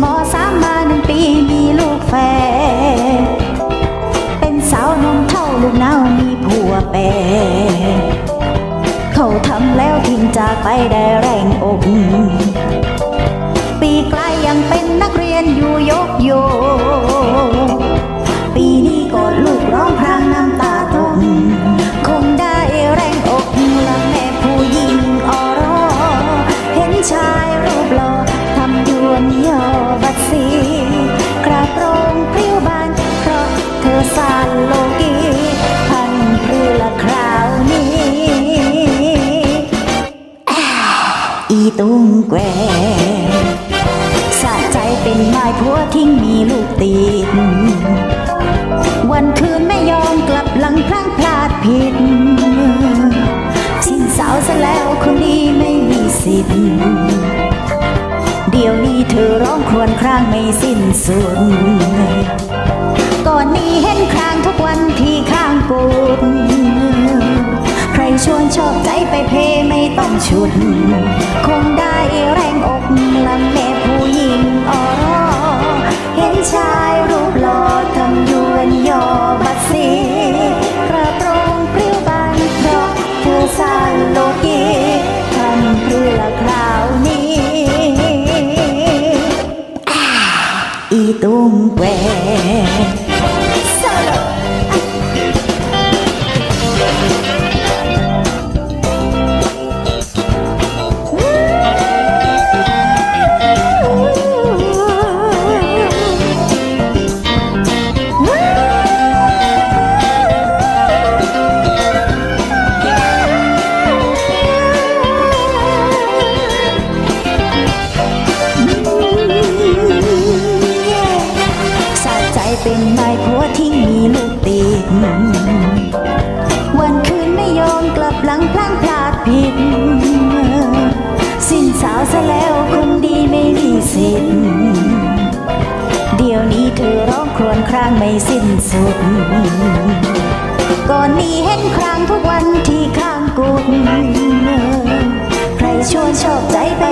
หมอสามมาหนึ่งปีมีลูกแฝดเป็นสาวนมเท่าลูกเน่ามีผัวแปลเขาทำแล้วทิ้งจากไปได้แร งแกวสะใจเป็นไม้ผัวทิ้งมีลูกติด วันคืนไม่ยอมกลับหลังพลั้งพลาดผิดสิ้นสาวซะแล้วคนดีไม่มีสิทธิ์เดี๋ยวนี้เธอร้องครวญครางไม่สิ้นสุด ก่อนนี้เห็นครางทุกวันที่ข้างกูดใครชวนชอบใจ ชุด คงได้แรงอกละแม่ผู้หญิงออรอเห็นชา พลั้งพลาดผิด สิ้นสาวซะแล้วคนดีไม่มีสิทธิ์เดี๋ยวนี้เธอร้องครวญครางไม่สิ้นสุด ก่อนนี้เห็นครางทุกวันที่ข้างกุดใครชวนชอบใจไป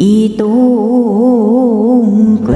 อีตุ้งแกว